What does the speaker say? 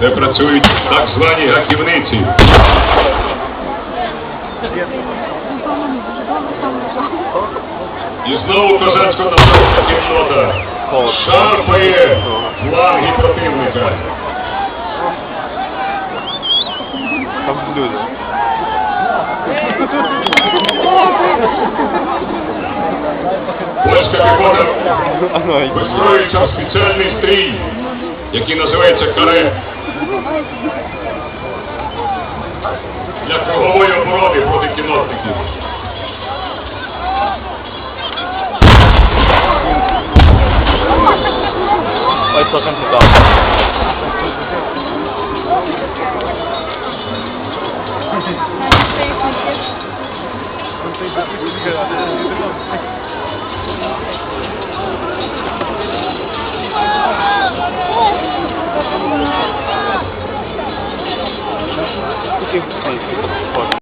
Це працюють так звані гаківниці. І знову козацько наша кіннота шарпає фланги противника. Там люди. Вистроюється спеціальний стрій, який називається каре. Для кругової doesn't go.